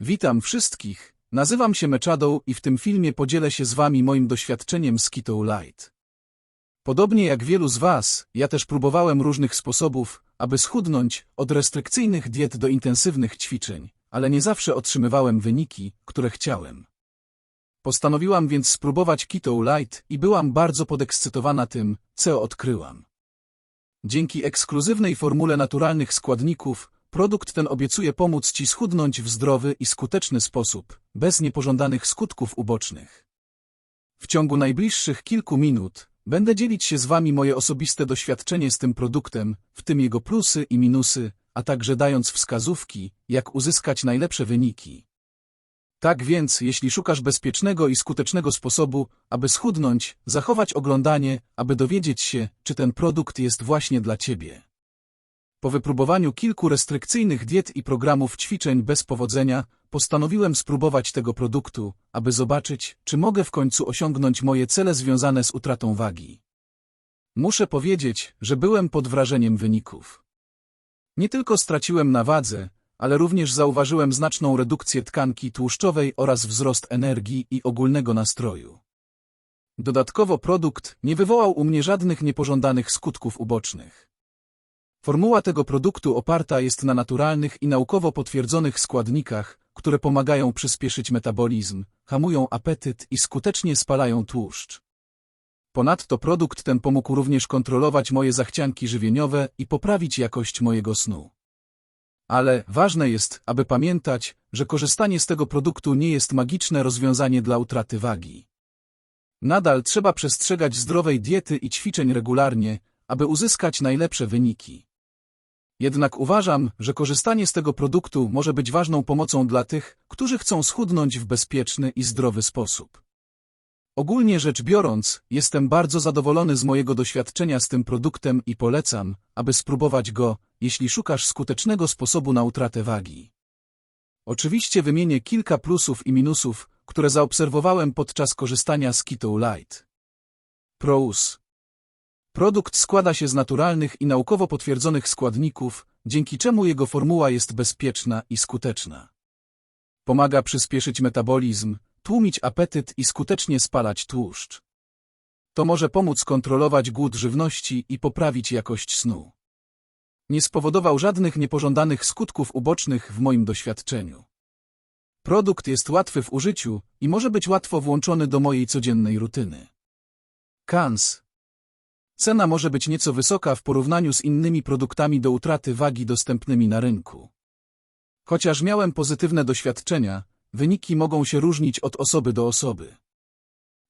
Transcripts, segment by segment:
Witam wszystkich, nazywam się Meczadow i w tym filmie podzielę się z wami moim doświadczeniem z Keto Light. Podobnie jak wielu z was, ja też próbowałem różnych sposobów, aby schudnąć od restrykcyjnych diet do intensywnych ćwiczeń, ale nie zawsze otrzymywałem wyniki, które chciałem. Postanowiłam więc spróbować Keto Light i byłam bardzo podekscytowana tym, co odkryłam. Dzięki ekskluzywnej formule naturalnych składników, produkt ten obiecuje pomóc Ci schudnąć w zdrowy i skuteczny sposób, bez niepożądanych skutków ubocznych. W ciągu najbliższych kilku minut będę dzielić się z Wami moje osobiste doświadczenie z tym produktem, w tym jego plusy i minusy, a także dając wskazówki, jak uzyskać najlepsze wyniki. Tak więc, jeśli szukasz bezpiecznego i skutecznego sposobu, aby schudnąć, zachować oglądanie, aby dowiedzieć się, czy ten produkt jest właśnie dla Ciebie. Po wypróbowaniu kilku restrykcyjnych diet i programów ćwiczeń bez powodzenia, postanowiłem spróbować tego produktu, aby zobaczyć, czy mogę w końcu osiągnąć moje cele związane z utratą wagi. Muszę powiedzieć, że byłem pod wrażeniem wyników. Nie tylko straciłem na wadze, ale również zauważyłem znaczną redukcję tkanki tłuszczowej oraz wzrost energii i ogólnego nastroju. Dodatkowo produkt nie wywołał u mnie żadnych niepożądanych skutków ubocznych. Formuła tego produktu oparta jest na naturalnych i naukowo potwierdzonych składnikach, które pomagają przyspieszyć metabolizm, hamują apetyt i skutecznie spalają tłuszcz. Ponadto produkt ten pomógł również kontrolować moje zachcianki żywieniowe i poprawić jakość mojego snu. Ale ważne jest, aby pamiętać, że korzystanie z tego produktu nie jest magiczne rozwiązanie dla utraty wagi. Nadal trzeba przestrzegać zdrowej diety i ćwiczeń regularnie, aby uzyskać najlepsze wyniki. Jednak uważam, że korzystanie z tego produktu może być ważną pomocą dla tych, którzy chcą schudnąć w bezpieczny i zdrowy sposób. Ogólnie rzecz biorąc, jestem bardzo zadowolony z mojego doświadczenia z tym produktem i polecam, aby spróbować go, jeśli szukasz skutecznego sposobu na utratę wagi. Oczywiście wymienię kilka plusów i minusów, które zaobserwowałem podczas korzystania z Keto Light. Pros. Produkt składa się z naturalnych i naukowo potwierdzonych składników, dzięki czemu jego formuła jest bezpieczna i skuteczna. Pomaga przyspieszyć metabolizm, tłumić apetyt i skutecznie spalać tłuszcz. To może pomóc kontrolować głód żywności i poprawić jakość snu. Nie spowodował żadnych niepożądanych skutków ubocznych w moim doświadczeniu. Produkt jest łatwy w użyciu i może być łatwo włączony do mojej codziennej rutyny. Kans. Cena może być nieco wysoka w porównaniu z innymi produktami do utraty wagi dostępnymi na rynku. Chociaż miałem pozytywne doświadczenia, wyniki mogą się różnić od osoby do osoby.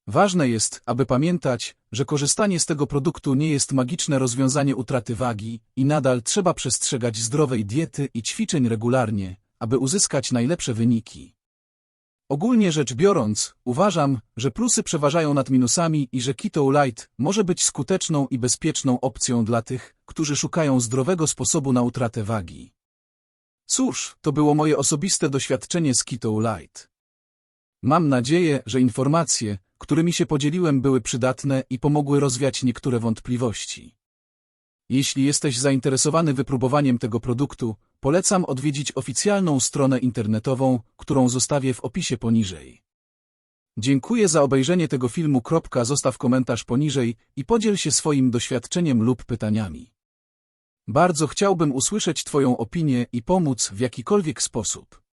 Ważne jest, aby pamiętać, że korzystanie z tego produktu nie jest magiczne rozwiązanie utraty wagi i nadal trzeba przestrzegać zdrowej diety i ćwiczeń regularnie, aby uzyskać najlepsze wyniki. Ogólnie rzecz biorąc, uważam, że plusy przeważają nad minusami i że Keto Light może być skuteczną i bezpieczną opcją dla tych, którzy szukają zdrowego sposobu na utratę wagi. Cóż, to było moje osobiste doświadczenie z Keto Light. Mam nadzieję, że informacje, którymi się podzieliłem były przydatne i pomogły rozwiać niektóre wątpliwości. Jeśli jesteś zainteresowany wypróbowaniem tego produktu, polecam odwiedzić oficjalną stronę internetową, którą zostawię w opisie poniżej. Dziękuję za obejrzenie tego filmu. Zostaw komentarz poniżej i podziel się swoim doświadczeniem lub pytaniami. Bardzo chciałbym usłyszeć Twoją opinię i pomóc w jakikolwiek sposób.